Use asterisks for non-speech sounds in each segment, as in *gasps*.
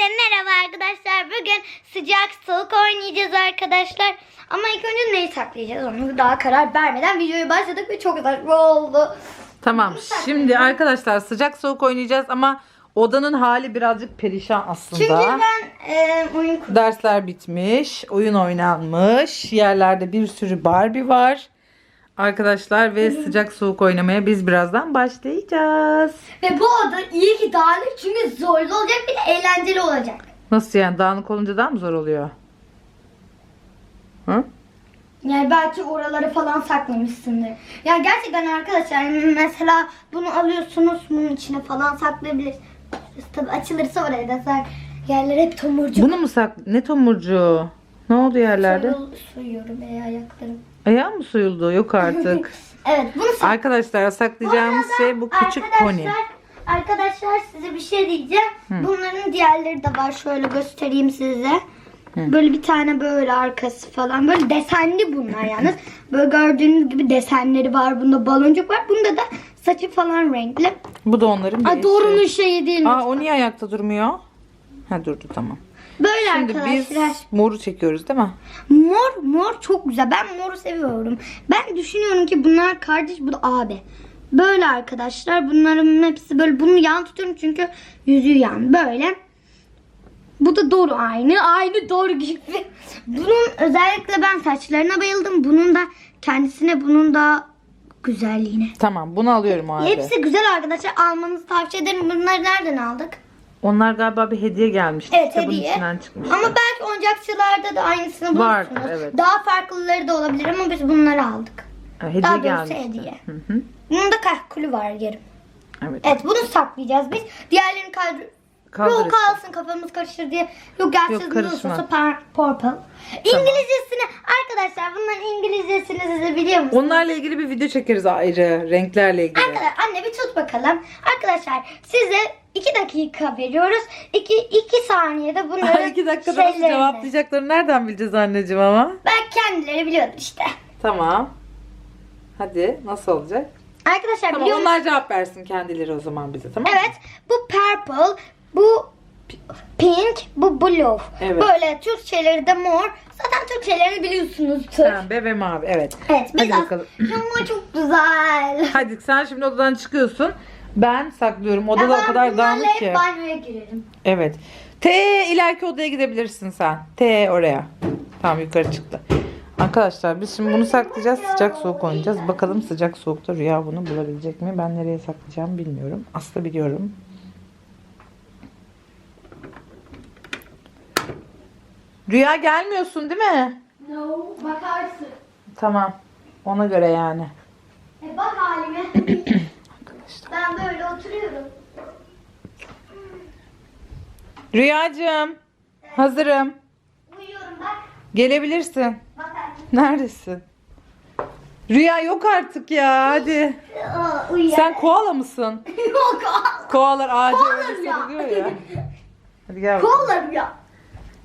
Hepinize merhaba arkadaşlar. Bugün sıcak soğuk oynayacağız arkadaşlar. Ama ilk önce neyi saklayacağız onu daha karar vermeden videoya başladık ve çok saçma oldu. Tamam. Şimdi arkadaşlar sıcak soğuk oynayacağız ama odanın hali birazcık perişan aslında. Çünkü ben e, oyun kurdum. Dersler bitmiş, oyun oynanmış. Yerlerde bir sürü Barbie var. Arkadaşlar ve sıcak soğuk oynamaya biz birazdan başlayacağız. Ve bu oda iyi ki dağınık çünkü zorlu olacak bir de eğlenceli olacak. Nasıl yani dağınık olunca daha mı zor oluyor? Hı? Yani belki oraları falan saklamışsındır. Ya gerçekten arkadaşlar mesela bunu alıyorsunuz bunun içine falan saklayabilirsiniz. Tabii açılırsa oraya da sak. Yerler hep tomurcuk. Bunu mu sak... Ne tomurcuğu? Ne oldu yerlerde? Soyul- Soyuyorum veya ayaklarım. Ayağım mı soyuldu? Yok artık. *laughs* Evet bunu Arkadaşlar saklayacağımız Bu arada şey bu küçük pony. arkadaşlar, Arkadaşlar size bir şey diyeceğim. Bunların diğerleri de var. Şöyle göstereyim size. Böyle bir tane böyle arkası falan. Böyle desenli bunlar yalnız. *laughs* Böyle gördüğünüz gibi desenleri var. Bunda baloncuk var. Bunda da saçı falan renkli. Bu da onların bir eşi. şeyi değil mi? Aa o niye ayakta durmuyor? Ha durdu tamam. Böyle Şimdi biz arkadaşlar. moru çekiyoruz değil mi? Mor mor çok güzel. Ben moru seviyorum. Ben düşünüyorum ki bunlar kardeş bu da abi. Böyle arkadaşlar. Bunların hepsi böyle. Bunu yan tutuyorum çünkü yüzüğü yan. Böyle. Bu da doğru aynı. Aynı doğru gibi. *laughs* Bunun özellikle ben saçlarına bayıldım. Bunun da kendisine bunun da güzelliğine. Tamam bunu alıyorum halde. Hepsi güzel arkadaşlar. Almanızı tavsiye ederim. Bunları nereden aldık? Onlar galiba bir hediye gelmişti. Evet Kitabın hediye. içinden çıkmış. Ama belki oyuncakçılarda da aynısını bulursunuz. Var, evet. Daha farklıları da olabilir ama biz bunları aldık. Ha, hediye Daha doğrusu gelmişti. hediye. Hı hı. Bunun da kahkulü var yarım. Evet. Evet bunu saklayacağız biz. Diğerlerini kaldır. Kaldırırız. Yok kalsın kafamız karışır diye. Yok gerçi Yok, Yok, karışmaz. purple. İngilizcesini arkadaşlar bunların İngilizcesini size biliyor musunuz? Onlarla ilgili bir video çekeriz ayrı. Renklerle ilgili. Arkadaşlar anne bir tut bakalım. Arkadaşlar size 2 dakika veriyoruz. 2 2 saniyede bunların iki dakikada nasıl şeylerini- cevaplayacaklarını nereden bileceğiz anneciğim ama? Belki kendileri biliyordur işte. Tamam. Hadi nasıl olacak? Arkadaşlar Tamam biliyor onlar cevap versin kendileri o zaman bize tamam mı? Evet bu purple, bu pink, bu blue. Evet. Böyle Türkçeleri de mor. Zaten Türkçelerini biliyorsunuzdur. Pembe ve mavi evet. Evet biz Hadi bakalım. Çok güzel. Hadi sen şimdi odadan çıkıyorsun. Ben saklıyorum. Odada o kadar dağınık hep ki. banyoya girerim. Evet. T ileriki odaya gidebilirsin sen. T oraya. Tamam yukarı çıktı. Arkadaşlar biz şimdi bunu saklayacağız. Sıcak soğuk oynayacağız. Bakalım sıcak soğukta Rüya bunu bulabilecek mi? Ben nereye saklayacağımı bilmiyorum. Aslında biliyorum. Rüya gelmiyorsun değil mi? No, bakarsın. Tamam. Ona göre yani. E bak halime. Arkadaşlar. ben böyle oturuyorum. Rüyacığım. Hazırım. Uyuyorum bak. Gelebilirsin. Bak Neredesin? Rüya yok artık ya. Hadi. Uyuyor. Sen koala mısın? *laughs* Yok. Koalar ağaca öyle ya. sarılıyor ya. *laughs* Hadi gel. bakalım. Kollarım ya.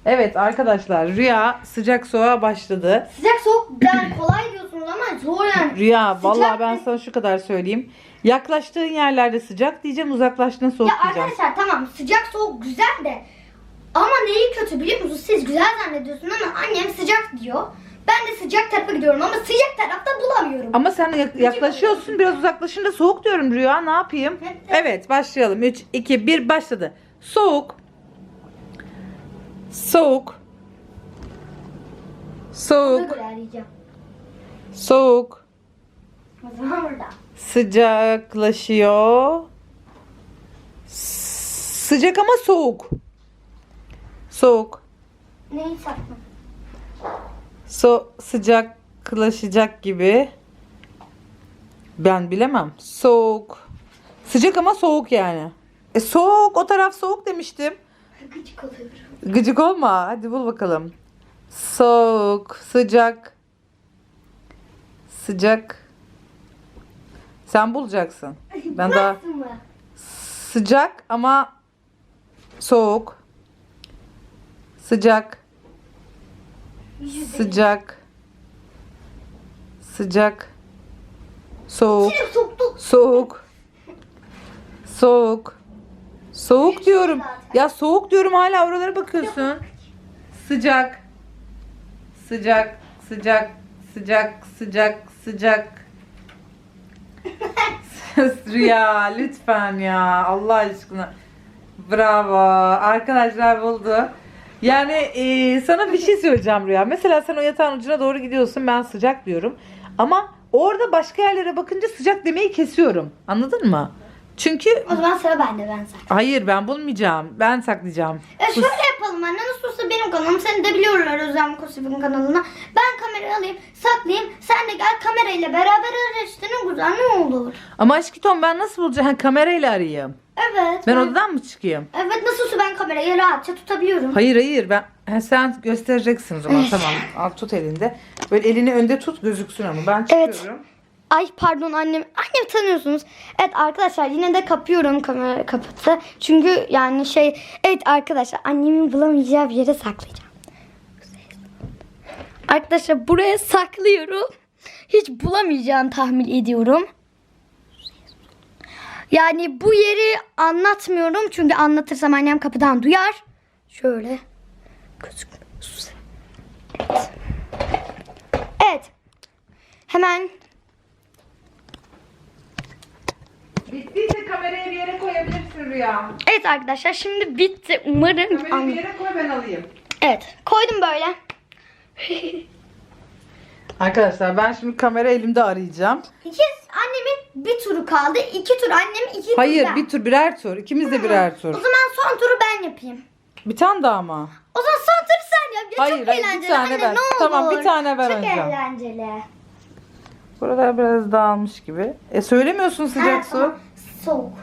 Evet arkadaşlar Rüya sıcak soğuğa başladı. Sıcak soğuk yani kolay diyorsunuz ama zor yani. Rüya vallahi ben sana şu kadar söyleyeyim. Yaklaştığın yerlerde sıcak diyeceğim, uzaklaştığın soğuk Ya diyeceğim. arkadaşlar tamam sıcak soğuk güzel de ama neyi kötü biliyor musunuz? Siz güzel zannediyorsunuz ama annem sıcak diyor. Ben de sıcak tarafa gidiyorum ama sıcak tarafta bulamıyorum. Ama sen yak- yaklaşıyorsun biraz uzaklaşınca soğuk diyorum Rüya ne yapayım? Evet başlayalım. 3, 2, 1 başladı. Soğuk. Soğuk. Ona Soğuk. göre arayacağım. Soğuk. O zaman burada. Sıcaklaşıyor. Sıcak ama soğuk. Soğuk. Neyi saklı? So sıcaklaşacak gibi. Ben bilemem. Soğuk. Sıcak ama soğuk yani. E soğuk. O taraf soğuk demiştim. Gıcık oluyorum. Gıcık olma. Hadi bul bakalım. Soğuk, sıcak. Sıcak. Sen bulacaksın. Ben daha sıcak ama soğuk. Sıcak, sıcak. Sıcak. Soğuk, soğuk. Soğuk. Soğuk diyorum. Ya soğuk diyorum hala oralara bakıyorsun. Sıcak. Sıcak, sıcak, sıcak, sıcak, sıcak. *laughs* Rüya lütfen ya Allah aşkına. Bravo. Arkadaşlar buldu. Yani e, sana bir şey söyleyeceğim Rüya. Mesela sen o yatağın ucuna doğru gidiyorsun ben sıcak diyorum. Ama orada başka yerlere bakınca sıcak demeyi kesiyorum. Anladın mı? Çünkü O zaman sıra bende ben saklayayım. hayır ben bulmayacağım. Ben saklayacağım. E şöyle yapalım anne nasıl olsa benim kanalım seni de biliyorlar Özlem Kosif'in kanalına. Ben kamerayı alayım saklayayım sen de gel kamerayla beraber araştır ne güzel ne olur. Ama aşkım ben nasıl bulacağım? Ha, kamerayla arayayım. Evet. Ben odadan mı çıkayım? Evet nasıl olsa ben kamerayı rahatça tutabiliyorum. Hayır hayır ben ha, sen göstereceksin o zaman tamam al tut elinde. Böyle elini önde tut gözüksün ama ben Evet. çıkıyorum. Ay pardon annem. Annem tanıyorsunuz. Evet arkadaşlar yine de kapıyorum kamera kapısı. Çünkü yani şey evet arkadaşlar annemin bulamayacağı bir yere saklayacağım. Arkadaşlar buraya saklıyorum. Hiç bulamayacağını tahmin ediyorum. Yani bu yeri anlatmıyorum çünkü anlatırsam annem kapıdan duyar. Şöyle. Evet. Evet. Hemen Bittiyse kamerayı bir yere koyabilirsin Rüya. Evet arkadaşlar şimdi bitti. Umarım Kamerayı bir yere koy ben alayım. Evet koydum böyle. *laughs* Arkadaşlar ben şimdi kamera elimde arayacağım. İki annemin bir turu kaldı. İki tur annemin iki tur Hayır ben. bir tur birer tur. İkimiz de birer O tur. zaman son turu ben yapayım. Bir tane daha mı? O zaman son turu sen yap. Ya Hayır, çok hayır, bir eğlenceli tane anne ver. ne olur. Tamam, bir tane ver Çok önce. eğlenceli. Buralar biraz dağılmış gibi. E söylemiyorsun sıcak Ha, su. Soğuk.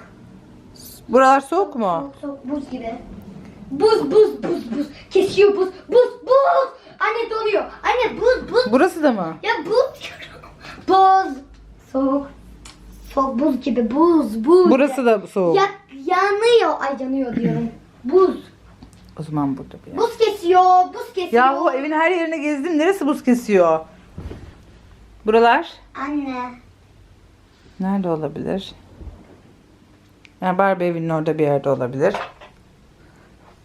Buralar soğuk mu? Soğuk, soğuk buz gibi. Buz buz buz buz. Kesiyor buz buz buz. Anne donuyor. Anne buz buz. Burası da mı? Ya buz diyorum. Buz. Soğuk. Soğuk buz gibi buz buz. Burası da soğuk. Ya, yanıyor. Ay yanıyor diyorum. Buz. O zaman burada bir yer. Buz kesiyor. Buz kesiyor. Yahu evin her yerine gezdim. Neresi buz kesiyor? Buralar? Anne. Nerede olabilir? Yani Barbie evinin orada bir yerde olabilir.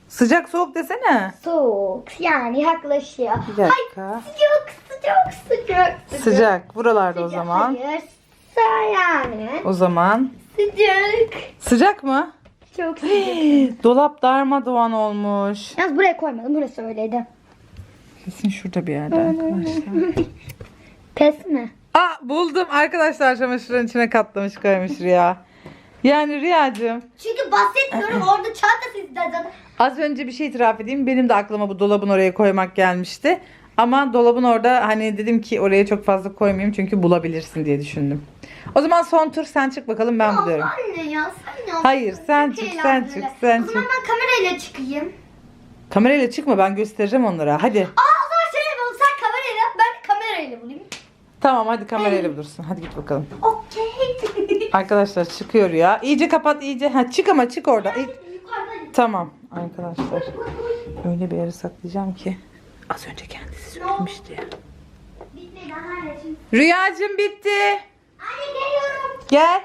Sıcak soğuk desene. Soğuk. Yani yaklaşıyor. Bir dakika. Ay sıcak sıcak sıcak. Sıcak. Buralarda o Sıcak, zaman. Hayır. Yani. O zaman. Sıcak. Sıcak mı? Çok *gasps* sıcak. Dolap darmadağın olmuş. Yalnız buraya koymadım. Burası öyleydi. Kesin şurada bir yerde arkadaşlar. *laughs* Pes mi? Aa buldum arkadaşlar çamaşırın içine katlamış koymuş Rüya. Yani Rüyacığım Çünkü bahsetmiyorum. Orada çanta sizden zaten. az önce bir şey itiraf edeyim. Benim de aklıma bu dolabın oraya koymak gelmişti. Ama dolabın orada hani dedim ki oraya çok fazla koymayayım çünkü bulabilirsin diye düşündüm. O zaman son tur sen çık bakalım ben buluyorum. Anne ya sen ya. Hayır, sen Çok çık, sen eğlenceli. çık, sen O zaman çık. ben kamerayla çıkayım. Kamerayla çıkma ben göstereceğim onlara. Hadi. Aa o zaman şöyle yapalım. Sen kamerayla ben de kamerayla bulayım. Tamam hadi kamerayla bulursun. Hadi git bakalım. Okey. *laughs* Arkadaşlar çıkıyor ya. İyice kapat iyice. Ha çık ama çık orada. Yukarıdayım. Tamam arkadaşlar. Öyle bir yere saklayacağım ki. Az önce kendisi söylemişti. Bitmedi. Rüyacığım bitti. Anne geliyorum. Gel.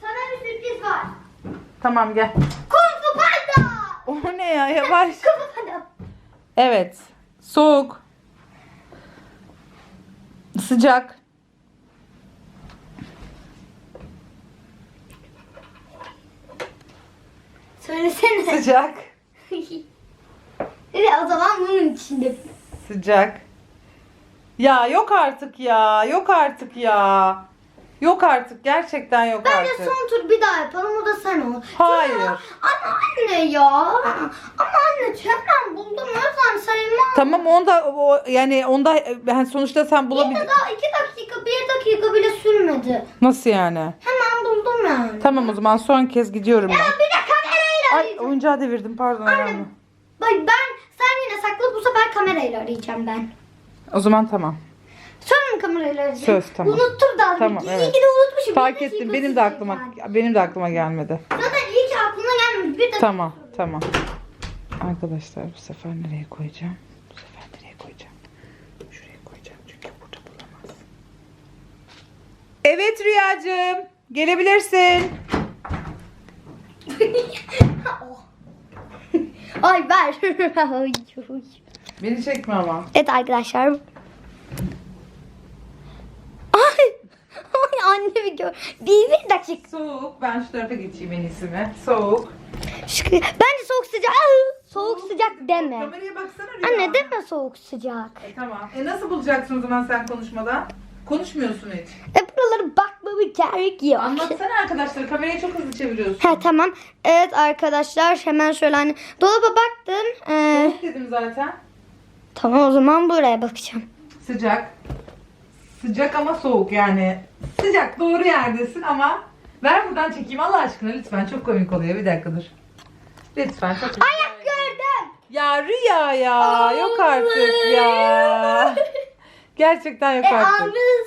Sana bir sürpriz var. Tamam gel. Kung Fu Panda. O ne ya yavaş. Kung Fu Panda. Evet. Soğuk. Sıcak. Söylesene. Sıcak. *laughs* Evet o zaman bunun içinde. Sıcak. Ya yok artık ya. Yok artık ya. Yok artık. Gerçekten yok Bence artık. son tur bir daha yapalım o da sen ol. Hayır. Ya, Ama anne ya. Ama anne hemen buldum Özlem sayılmaz. Tamam onda o, yani onda ben sonuçta sen Bir bulabilir. daha iki dakika bir dakika bile sürmedi. Nasıl yani? Hemen buldum yani. Tamam o zaman son kez gidiyorum Ya ben. bir de kamerayla Ay arayacağım. oyuncağı devirdim pardon ayağımı. Bak ben sen yine sakla bu sefer kamerayla arayacağım ben. O zaman tamam. Sonra mı kamerayla arayacağım? Söz, tamam. Unuttum da. Tamam, iyi evet. ki de unutmuşum. Fark Bir ettim benim de aklıma yani. benim de aklıma gelmedi. Zaten iyi ki aklıma gelmedi. Bir de Tamam tamam. Arkadaşlar bu sefer nereye koyacağım? Bu sefer nereye koyacağım? Şuraya koyacağım çünkü burada bulamaz. Evet Rüyacığım. Gelebilirsin. *laughs* Ay ver. Ay, *laughs* ay. Beni çekme ama. evet arkadaşlar. Ay. Ay anne bir gör. Bir, bir dakika. Soğuk. Ben şu tarafa geçeyim en iyisi mi? Soğuk. Şu- Bence soğuk sıcak. Aa, Soğuk sıcak deme. Kameraya baksana Rüya. Anne deme soğuk sıcak. E, tamam. E nasıl bulacaksın o zaman sen konuşmadan? Konuşmuyorsun hiç. E buraları bakmamı gerek yok. Anlatsana arkadaşlar. Kamerayı çok hızlı çeviriyorsun. He tamam. Evet arkadaşlar hemen şöyle hani dolaba baktım. Ee, Soğuk dedim zaten. tamam o zaman buraya bakacağım. Sıcak. Sıcak ama soğuk yani. Sıcak doğru yerdesin ama ver buradan çekeyim Allah aşkına lütfen çok komik oluyor bir dakika dur. Lütfen çok Ayak gördüm. Ya Rüya ya yok artık ya. Gerçekten yok E.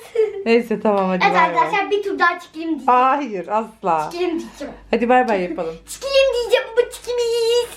*laughs* Neyse tamam hadi Evet bay bay. arkadaşlar bir tur daha çekelim diyeceğim. Hayır asla. Çekelim diyeceğim. Hadi bay bay yapalım. Çekelim diyeceğim ama çekemeyiz.